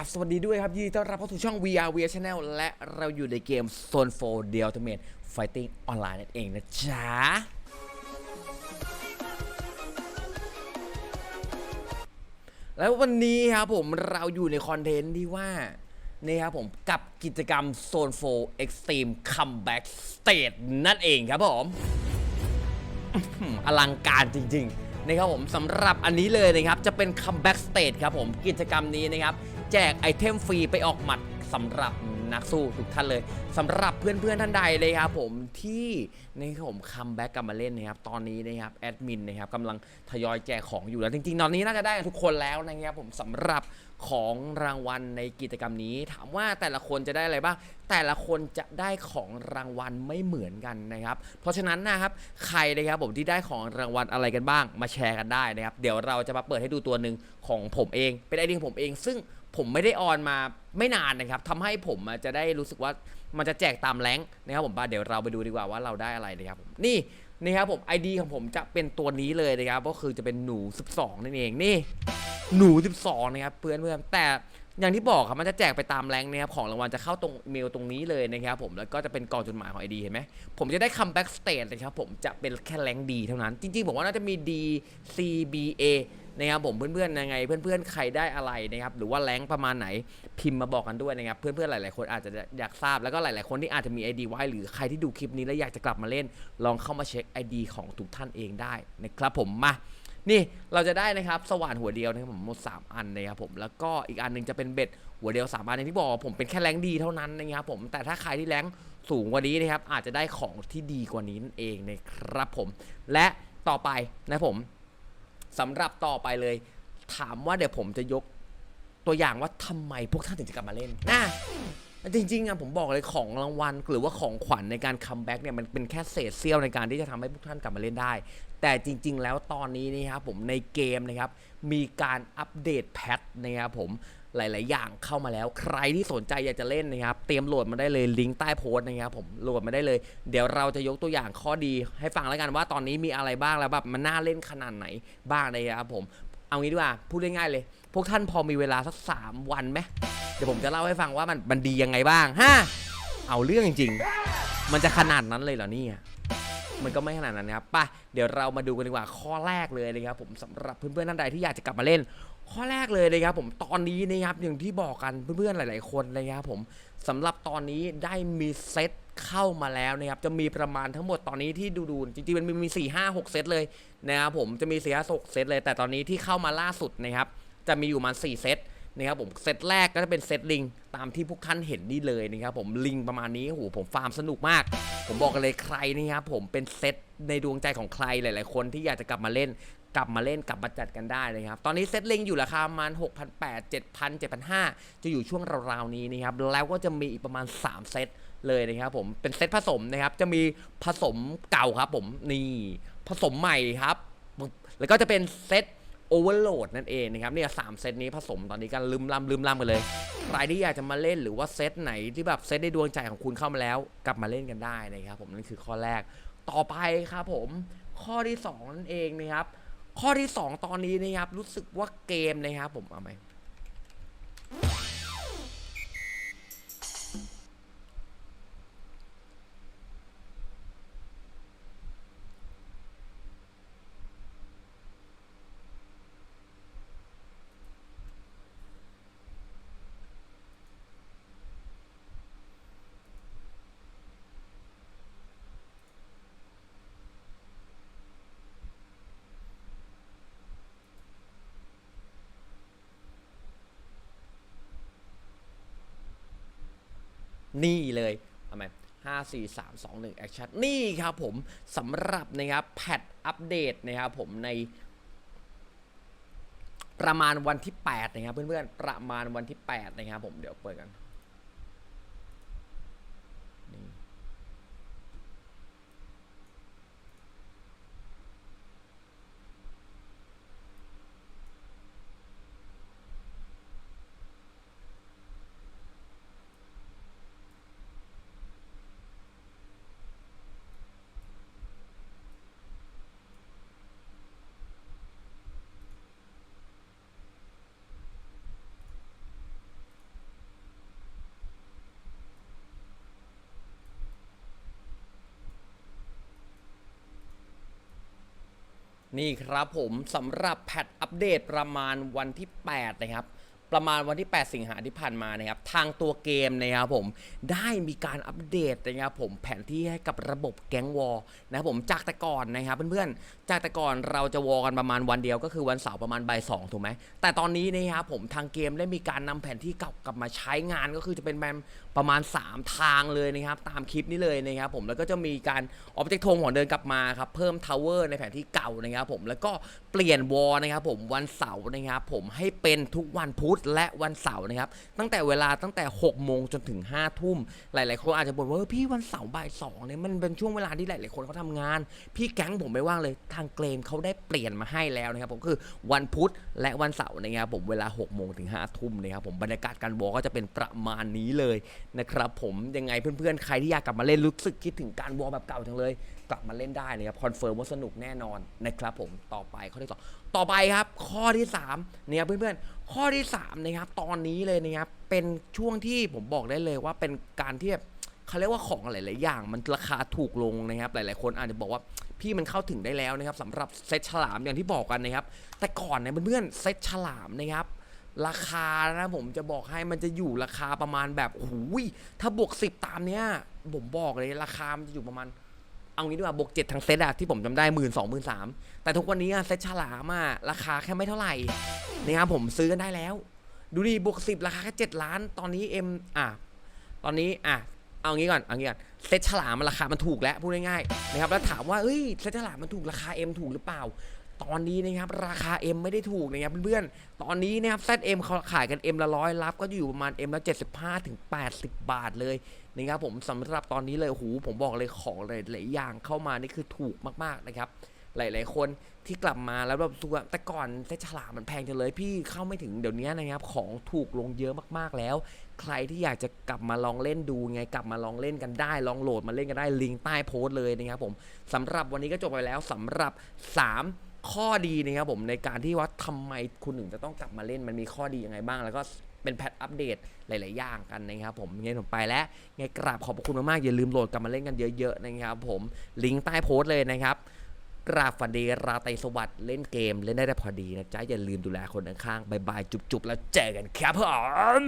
ราบสวัสดีด้วยครับยินดีต้อนรับเข้าสู่ช่อง VR VR Channel และเราอยู่ในเกม Zone 4 The Ultimate Fighting Online นั่นเองนะจ๊ะ แล้ววันนี้ครับผมเราอยู่ในคอนเทนต์ที่ว่านี่ครับผมกับกิจกรรม Zone 4 Extreme Comeback Stage นั่นเองครับผมอืมอลังการจริง ๆ นะครับผมสำหรับอันนี้เลยนะครับ จะเป็นคัมแบ็กสเตจครับผมกิจกรรมนี้นะครับ แจกไอเทมฟรีไปออกหมัด สำหรับนักสู้ทุกท่านเลยสำหรับเพื่อนๆท่านใดเลยครับผมที่นะครับผมคัมแบ็กกลับมาเล่นนะครับตอนนี้นะครับแอดมินนะครับกำลังทยอยแจกของอยู่แล้วจริงๆ ตอนนี้น่าจะได้กันทุกคนแล้วนะครับผมสำหรับของรางวัลในกิจกรรมนี้ ถามว่าแต่ละคนจะได้อะไรบ้างแต่ละคนจะได้ของรางวัลไม่เหมือนกันนะครับ เพราะฉะนั้นนะครับใครนะครับผมที่ได้ของรางวัลอะไรกันบ้าง มาแชร์กันได้นะครับ เดี๋ยวเราจะมาเปิดให้ดูตัวหนึ่งของผมเอง เป็นไอเดียของผมเองซึ่ง ผมไม่ได้ออนมาไม่นานนะครับทำให้ผมจะได้รู้สึกว่ามันจะแจกตามแรงนะครับผมป่ะเดี๋ยวเราไปดูดีกว่าว่าเราได้อะไรนะครับผมนี่นี่ครับผม ID ของผมจะเป็นตัวนี้เลยนะครับก็คือจะเป็นหนู 12 นั่นเองนี่ หนู 12 นะครับเพื่อนเพื่อนแต่อย่างที่บอกครับมันจะแจกไปตามแรงนะครับของรางวัลจะเข้าตรงเมลตรงนี้เลยนะครับผมแล้วก็จะเป็นกล่องจดหมายของ ID เห็นไหมผมจะได้คัมแบ็กสเตจนะครับผมจะเป็นแค่แรงดีเท่านั้น จริงๆผมว่าน่าจะมี D C B A นะครับผมเพื่อนๆยังไง เพื่อนๆใครได้อะไรนะครับหรือว่าแรงประมาณไหนพิมพ์มาบอกกันด้วยนะครับเพื่อนๆหลายๆคนอาจจะอยากทราบแล้วก็หลายๆคนที่อาจจะมี ID ไว้หรือใครที่ดูคลิปนี้แล้วอยากจะกลับมาเล่น ลองเข้ามาเช็ค ID ของทุกท่านเองได้นะครับผมมานี่เราจะได้นะครับสว่านหัวเดียวนะครับผมหมด 3 อันนะครับผมแล้วก็อีกอันหนึงจะเป็นเบ็ดหัวเดียว3อันที่บอกผมเป็นแค่แรงดีเท่านั้นนะครับผมแต่ถ้าใครที่แรงสูงกว่านี้นะครับอาจจะได้ของที่ดีกว่านี้นั่นเองนะครับผมและต่อไปนะผม สำหรับต่อไปเลย ถามว่าเดี๋ยวผมจะยกตัวอย่างว่าทำไมพวกท่านถึงจะกลับมาเล่นนะ จริงๆอะผมบอกเลยของรางวัลหรือว่าของขวัญในการคัมแบ็กเนี่ยมันเป็นแค่เศษเสี้ยวในการที่จะทำให้พวกท่านกลับมาเล่นได้ แต่จริง ๆ แล้วตอนนี้นะครับผมในเกมนะครับมีการอัปเดตแพทนะครับผมหลาย ๆ อย่างเข้ามาแล้ว ใครที่สนใจอยากจะเล่นนะครับ เตรียมโหลดมาได้เลยลิงก์ใต้โพสต์นะครับผมโหลดมาได้เลย เดี๋ยวเราจะยกตัวอย่างข้อดีให้ฟังแล้วกันว่าตอนนี้มีอะไรบ้างแล้วแบบมันน่าเล่นขนาดไหนบ้างนะครับผม เอางี้ดีกว่าพูดง่ายๆเลย พวกท่านพอมีเวลาสักสามวันไหม ดี๋ยวผมจะเล่าให้ฟังว่ามันมันดียังไงบ้างฮะเอาเรื่องจริงๆ มันจะขนาดนั้นเลยเหรอเนี่ยมันก็ไม่ขนาดนั้นนะครับไป่ะเดี๋ยวเรามาดูกันดีกว่าข้อแรกเลยนะครับผมสำหรับเพื่อนๆท่านใดที่อยากจะกลับมาเล่น ข้อแรกเลยนะครับผมตอนนี้นะครับอย่างที่บอกกันเพื่อนๆหลาย ๆ คนนะครับผมสำหรับตอนนี้ได้มีเซตเข้ามาแล้วนะครับจะมีประมาณทั้งหมดตอนนี้ที่ดูๆจริงๆมันมีมีสี่ห้าหกเซตเลยนะครับผมจะมีสี่ห้าหกเซตเลย แต่ตอนนี้ที่เข้ามาล่าสุดนะครับจะมีอยู่มาสี่เซต นะครับผมเซตแรกก็จะเป็นเซตลิงตามที่พวกท่านเห็นนี่เลยนะครับผมลิงประมาณนี้โอ้โหผมฟาร์มสนุกมาก ผมบอกกันเลยใครนี่ครับผมเป็นเซตในดวงใจของใครหลาย ๆ คนที่อยากจะกลับมาเล่นกลับมาเล่นกลับมาจัดกันได้นะครับ ตอนนี้เซตลิงอยู่ราคาประมาณ 6,800 7,000 7,500 จะอยู่ช่วงราวๆนี้นะครับ แล้วก็จะมีอีกประมาณ 3 เซตเลยนะครับผมเป็นเซตผสมนะครับ จะมีผสมเก่าครับผมนี่ผสมใหม่ครับ แล้วก็จะเป็นเซต โอเวอร์โหลดนั่นเองนะครับเนี่ยสามเซตนี้ผสมตอนนี้กันลืมล่ำลืมล่ำกันเลยใครที่อยากจะมาเล่นหรือว่าเซตไหนที่แบบเซตในดวงใจของคุณเข้ามาแล้ว กลับมาเล่นกันได้นะครับผมนั่นคือข้อแรกต่อไปครับผมข้อที่สองนั่นเองนะครับข้อที่สองตอนนี้นะครับรู้สึกว่าเกมนะครับผมเอาไหม นี่เลยทำไมห้าสี่สามสองหนึ่งแอคชั่นนี่ครับผมสำหรับนะครับแพทอัปเดตนะครับผมในประมาณวันที่ 8 นะครับเพื่อนๆ ประมาณวันที่ 8 นะครับผมเดี๋ยวเปิดกัน นี่ครับผมสำหรับแพทอัปเดตประมาณวันที่ 8 นะครับ ประมาณวันที่ 8 สิงหาที่ผ่านมานะครับทางตัวเกมนะครับผมได้มีการอัปเดตนะครับผมแผนที่ให้กับระบบแก๊งวอลนะครับผมจากแต่ก่อนนะครับเพื่อนๆ จากแต่ก่อนเราจะวอลกันประมาณวันเดียวก็คือวันเสาร์ประมาณบ่ายสองถูกไหมแต่ตอนนี้นะครับผมทางเกมได้มีการนำแผนที่เก่ากลับมาใช้งานก็คือจะเป็นแบบประมาณ 3 ทางเลยนะครับตามคลิปนี้เลยนะครับผมแล้วก็จะมีการออบเจกต์ทงของเดินกลับมาครับเพิ่มทาวเวอร์ในแผนที่เก่านะครับผมแล้วก็เปลี่ยนวอลนะครับผมวันเสาร์นะครับผมให้เป็นทุกวันพุธและวันเสาร์นะครับ ตั้งแต่เวลาตั้งแต่ 6 โมงจนถึง 5 ทุ่ม หลาย ๆ คนอาจจะบ่นว่าพี่วันเสาร์บ่ายสองเนี่ยมันเป็นช่วงเวลาที่หลาย ๆ คนเขาทำงาน พี่แก๊งผมไม่ว่างเลยทางเกรมเขาได้เปลี่ยนมาให้แล้วนะครับผมคือวันพุธและวันเสาร์นะครับผมเวลา 6 โมงถึง 5 ทุ่มนะครับผมบรรยากาศการวอลก็จะเป็นประมาณนี้เลยนะครับผมยังไงเพื่อน ๆ ใครที่อยากกลับมาเล่นรู้สึกคิดถึงการวอลแบบเก่าจังเลย กลับมาเล่นได้นะครับคอนเฟิร์มว่าสนุกแน่นอนนะครับผมต่อไปข้อที่สองต่อไปครับ ข้อที่3เนี่ยเพื่อนๆข้อที่3นะครับตอนนี้เลยนะครับเป็นช่วงที่ผมบอกได้เลยว่าเป็นการที่แบบเขาเรียกว่าของหลาย ๆ อย่าง มันราคาถูกลงนะครับ หลาย ๆ คนอาจจะบอกว่าพี่มันเข้าถึงได้แล้วนะครับสำหรับเซตฉลามอย่างที่บอกกันนะครับ แต่ก่อนเนี่ยเพื่อนๆเซตฉลามนะครับ ราคานะผมจะบอกให้มันจะอยู่ราคาประมาณแบบโอ้โหยถ้าบวก 10 ตามเนี้ยผมบอกเลยราคามันจะอยู่ประมาณ เอางี้ดีกว่าบวกเจ็ดทั้งเซตอะที่ผมจำได้หมื่นสองหมื่นสามแต่ทุกวันนี้เซตฉลามอะราคาแค่ไม่เท่าไหร่นะครับผมซื้อกันได้แล้ว ดูดิบวกสิบราคาแค่เจ็ดล้าน ตอนนี้เอ็มอะตอนนี้อะเอางี้ก่อนเอางี้ก่อนเซตฉลามมันราคามันถูกแล้วพูดง่ายๆนะครับแล้วถามว่าเอ้ยเซตฉลามมันถูกราคาเอ็มถูกหรือเปล่า ตอนนี้นะครับราคา M ไม่ได้ถูกนะครับเพื่อนๆ ตอนนี้นะครับ ZM เขาขายกัน M ละร้อยรับก็อยู่ประมาณ M ละ75ถึง80 บาทเลยนะครับผมสำหรับตอนนี้เลยโอ้โหผมบอกเลยของหลายๆอย่างเข้ามานี่คือถูกมากๆนะครับหลาย ๆ คนที่กลับมาแล้วแบบตัวแต่ก่อนเซตฉลามมันแพงจังเลยพี่เข้าไม่ถึงเดี๋ยวนี้นะครับของถูกลงเยอะมากๆแล้ว ใครที่อยากจะกลับมาลองเล่นดูไงกลับมาลองเล่นกันได้ ลองโหลดมาเล่นกันได้ลิงก์ใต้โพสต์เลยนะครับผมสำหรับวันนี้ก็จบไปแล้วสำหรับ 3 ข้อดีนะครับผมในการที่ว่าทำไมคุณถึงจะต้องกลับมาเล่นมันมีข้อดียังไงบ้าง แล้วก็เป็นแพทอัปเดตหลาย ๆ อย่างกันนะครับผมงั้นผมไปแล้วไงกราบขอบพระคุณมาก ๆ อย่าลืมโหลดกลับมาเล่นกันเยอะ ๆ นะครับผมลิงก์ใต้โพสต์เลยนะครับกราบฝันดีราตรีสวัสดิ์เล่นเกม เล่นได้แต่พอดีนะจ๊ะอย่าลืมดูแลคนข้างๆบายบายจุบ ๆ แล้วเจอกันครับผม